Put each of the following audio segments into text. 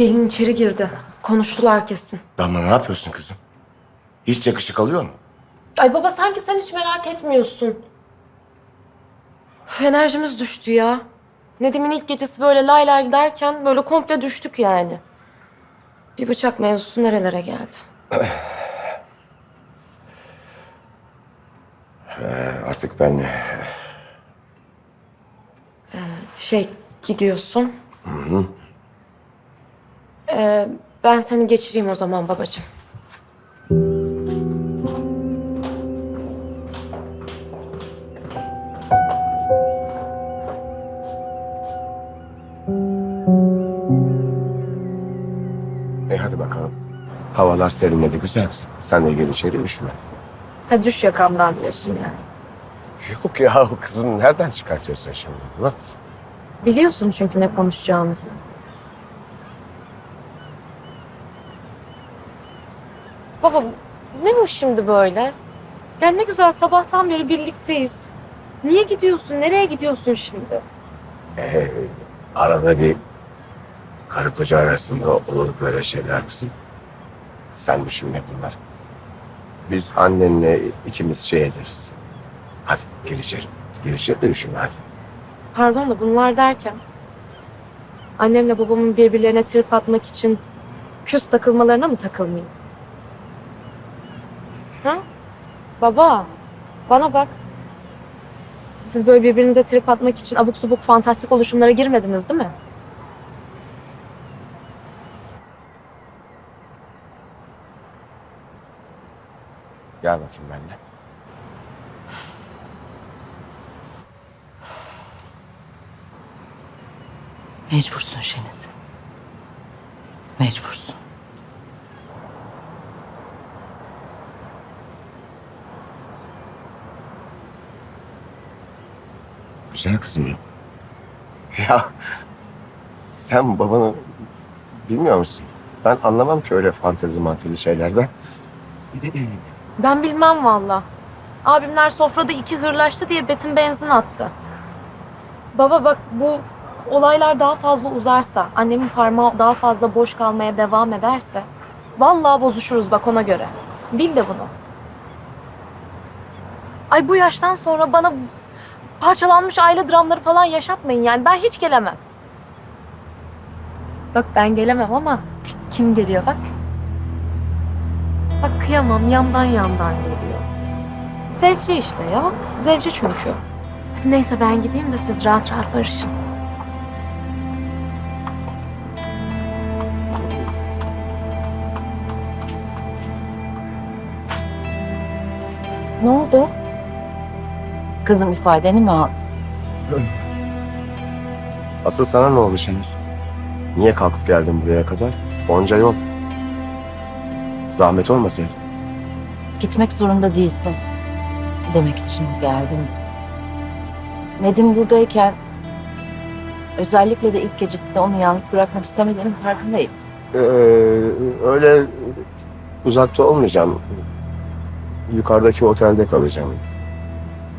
Gelin içeri girdi. Konuştular kesin. Damla ne yapıyorsun kızım? Hiç yakışık alıyor mu? Ay baba sanki sen hiç merak etmiyorsun. Üf, enerjimiz düştü ya. Nedim'in ilk gecesi böyle lay lay giderken böyle komple düştük yani. Bir bıçak mevzusu nerelere geldi? Ee, artık ben Şey gidiyorsun. Ee, ben seni geçireyim o zaman babacığım. E hadi bakalım. Havalar serinledi güzel kızım. Sen de gel içeri üşüme. Ha düş yakamdan diyorsun yani. Yok ya kızım nereden çıkartıyorsun şimdi bunu? Biliyorsun çünkü ne konuşacağımızı. Baba ne bu şimdi böyle? Ya ne güzel sabahtan beri birlikteyiz. Niye gidiyorsun? Nereye gidiyorsun şimdi? Ee, arada bir karı koca arasında olur böyle şeyler kızım. Sen düşünme bunlar. Biz annenle ikimiz şey ederiz. Hadi gel içeri. Gel içeri de düşünme hadi. Pardon da bunlar derken annemle babamın birbirlerine trip atmak için küs takılmalarına mı takılmayayım? Ha? Baba, bana bak. Siz böyle birbirinize trip atmak için abuk subuk fantastik oluşumlara girmediniz değil mi? Gel bakayım benimle. Mecbursun Şeniz. Mecbursun. Güzel kızım ya. Ya sen babanı bilmiyor musun? Ben anlamam ki öyle fantezi mantezi şeylerden. Ben bilmem valla. Abimler sofrada iki hırlaştı diye Betim benzin attı. Baba bak bu olaylar daha fazla uzarsa, annemin parmağı daha fazla boş kalmaya devam ederse vallahi bozuşuruz bak ona göre. Bil de bunu. Ay bu yaştan sonra bana parçalanmış aile dramları falan yaşatmayın yani ben hiç gelemem. Bak ben gelemem ama kim geliyor bak. Bak kıyamam yandan yandan geliyor. Zevci işte ya. Zevci çünkü. Neyse ben gideyim de siz rahat rahat barışın. Ne oldu? Kızım ifadeni mi aldı? Asıl sana ne oldu Şeniz? Niye kalkıp geldin buraya kadar? Onca yol. Zahmet olmasaydı. Gitmek zorunda değilsin. Demek için geldim. Nedim buradayken özellikle de ilk gecesinde onu yalnız bırakmak istemediğinin farkındayım. Ee, öyle uzakta olmayacağım. Yukarıdaki otelde kalacağım.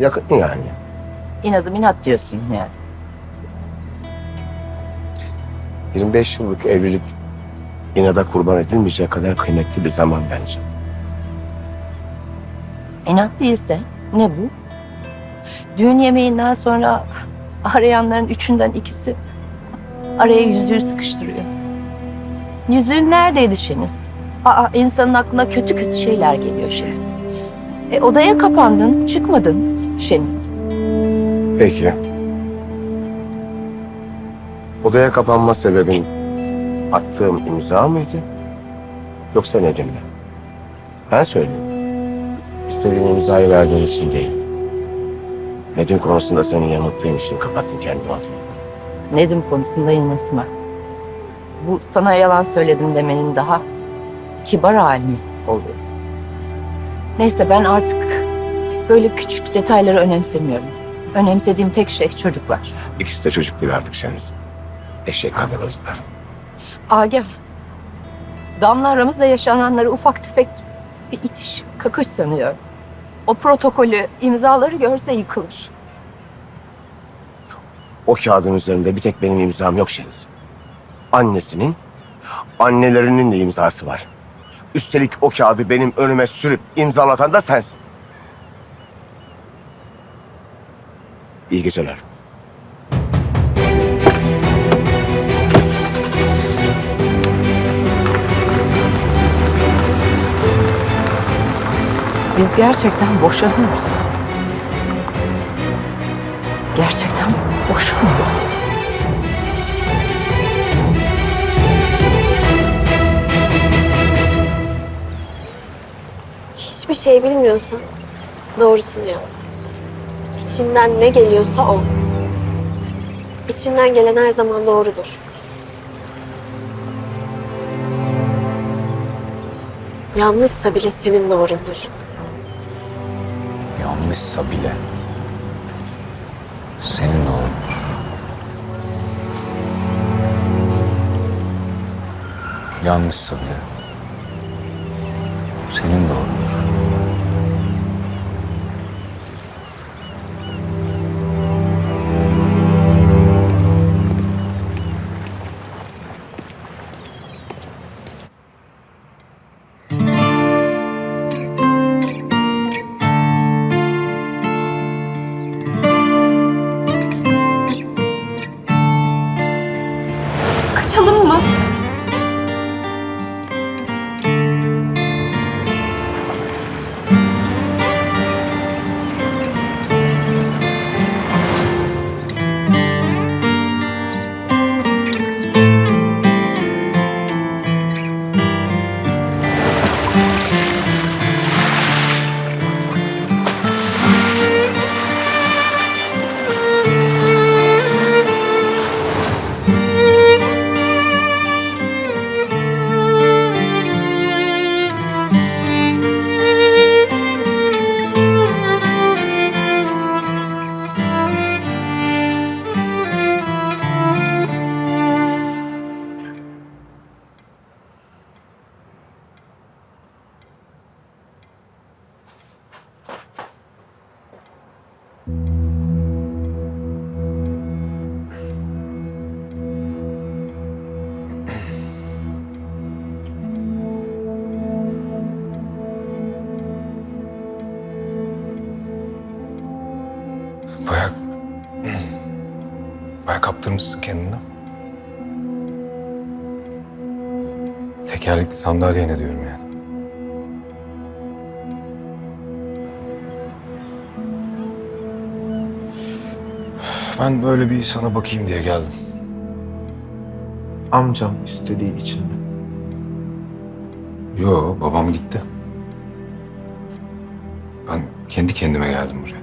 Yakın yani. İnadım inat diyorsun yani. 25 yıllık evlilik inada kurban edilmeyecek kadar kıymetli bir zaman bence. İnat değilse ne bu? Düğün yemeğinden sonra arayanların üçünden ikisi araya yüzüğü sıkıştırıyor. Yüzüğün neredeydi Şeniz? Aa, insanın aklına kötü kötü şeyler geliyor Şeniz. E, odaya kapandın, çıkmadın Şeniz. Peki. Odaya kapanma sebebin attığım imza mıydı? Yoksa Nedim mi? Ben söyleyeyim. İstediğin imzayı verdiğin için değil. Nedim konusunda seni yanılttığım için kapattım kendimi odaya. Nedim konusunda yanıltma. Bu sana yalan söyledim demenin daha kibar hali mi oluyor? Neyse ben artık böyle küçük detayları önemsemiyorum. Önemsediğim tek şey çocuklar. İkisi de çocuk değil artık Şeniz. Eşek kadar oldular. Agah, Damla aramızda yaşananları ufak tefek bir itiş, kakış sanıyor. O protokolü, imzaları görse yıkılır. O kağıdın üzerinde bir tek benim imzam yok Şeniz. Annesinin Annelerinin de imzası var. Üstelik o kağıdı benim önüme sürüp imzalatan da sensin. İyi geceler. Biz gerçekten boşanıyoruz. Gerçekten boşanıyoruz. Hiçbir şey bilmiyorsan doğrusunu yap. İçinden ne geliyorsa o. İçinden gelen her zaman doğrudur. Yanlışsa bile senin doğrundur. Yanlışsa bile senin doğrundur. Yanlışsa bile senin doğrundur. Kaptırmışsın kendini. Tekerlekli sandalyene diyorum yani. Ben böyle bir sana bakayım diye geldim. Amcam istediği için mi? Yo, babam gitti. Ben kendi kendime geldim buraya.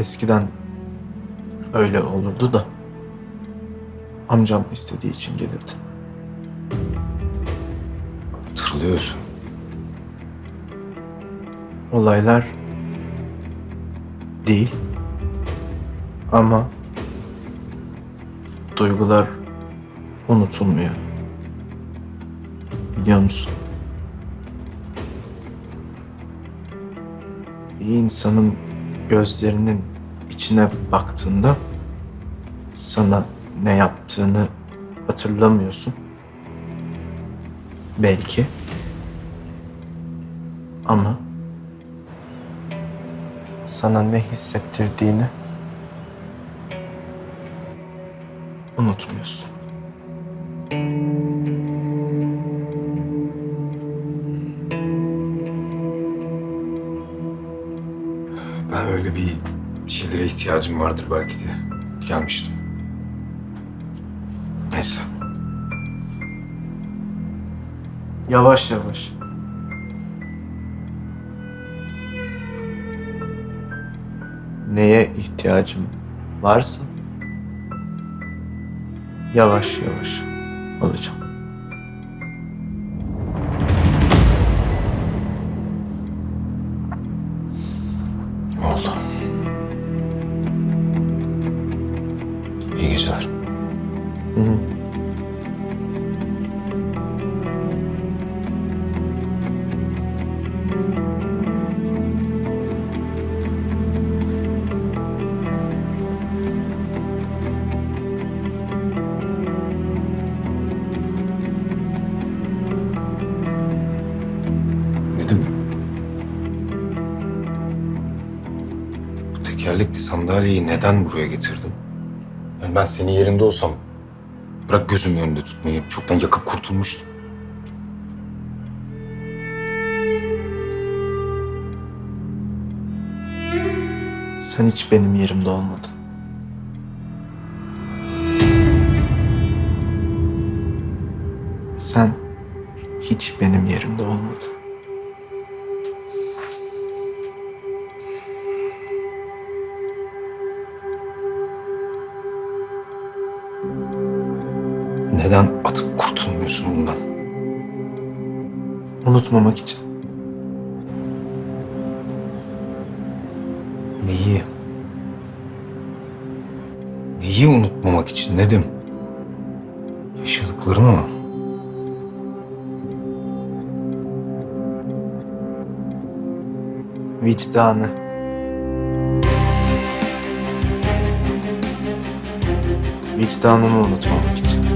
Eskiden öyle olurdu da amcam istediği için gelirdin. Hatırlıyorsun. Olaylar değil ama duygular unutulmuyor. Biliyor musun? Bir insanın gözlerinin içine baktığında sana ne yaptığını hatırlamıyorsun. Belki. Ama sana ne hissettirdiğini unutmuyorsun. Şeylere ihtiyacım vardır belki diye gelmiştim. Neyse. Yavaş yavaş. Neye ihtiyacım varsa yavaş yavaş alacağım. Tekerlekli sandalyeyi neden buraya getirdin? Yani ben senin yerinde olsam bırak gözümün önünde tutmayı çoktan yakıp kurtulmuştum. Sen hiç benim yerimde olmadın. Sen hiç benim yerimde olmadın. Neden atıp kurtulmuyorsun bundan? Unutmamak için. Neyi? Neyi unutmamak için Nedim? Yaşadıklarını mı? Vicdanı. Vicdanımı unutmamak için.